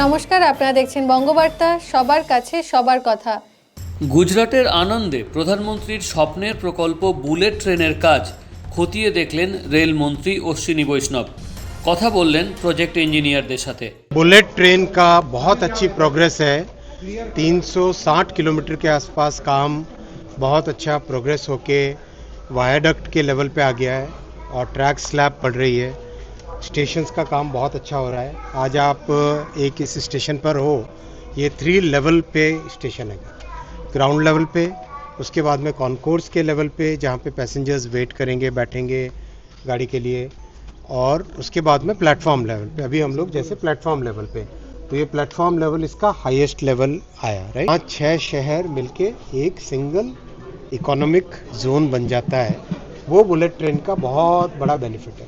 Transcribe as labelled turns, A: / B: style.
A: নমস্কার আপনারা দেখছেন বঙ্গবার্তা সবার কাছে সবার কথা
B: গুজরাটের আনন্দে প্রধানমন্ত্রীর স্বপ্নের প্রকল্প বুলেট ট্রেনের কাজ খতিয়ে দেখলেন রেলমন্ত্রী অশ্বিনী বৈষ্ণব কথা বললেন প্রজেক্ট ইঞ্জিনিয়ারদের সাথে
C: बुलेट ट्रेन का बहुत अच्छी प्रोग्रेस है 360 किलोमीटर के आसपास काम बहुत अच्छा प्रोग्रेस होके वायाडक्ट के लेवल पे आ गया है और ट्रैक स्लैब पड़ रही है स्टेशंस का काम बहुत अच्छा हो रहा है। आज आप एक इस स्टेशन पर हो, ये थ्री लेवल पे स्टेशन है। ग्राउंड लेवल पे, उसके बाद में कॉन्कोर्स के लेवल पे, जहाँ पे पैसेंजर्स वेट करेंगे, बैठेंगे गाड़ी के लिए, और उसके बाद में प्लेटफॉर्म लेवल पे। अभी हम लोग जैसे प्लेटफॉर्म लेवल पे तो ये प्लेटफॉर्म लेवल इसका हाईएस्ट लेवल आया राइट पाँच छः शहर मिलके एक सिंगल इकोनॉमिक जोन बन जाता है। वो बुलेट ट्रेन का बहुत बड़ा बेनिफिट है।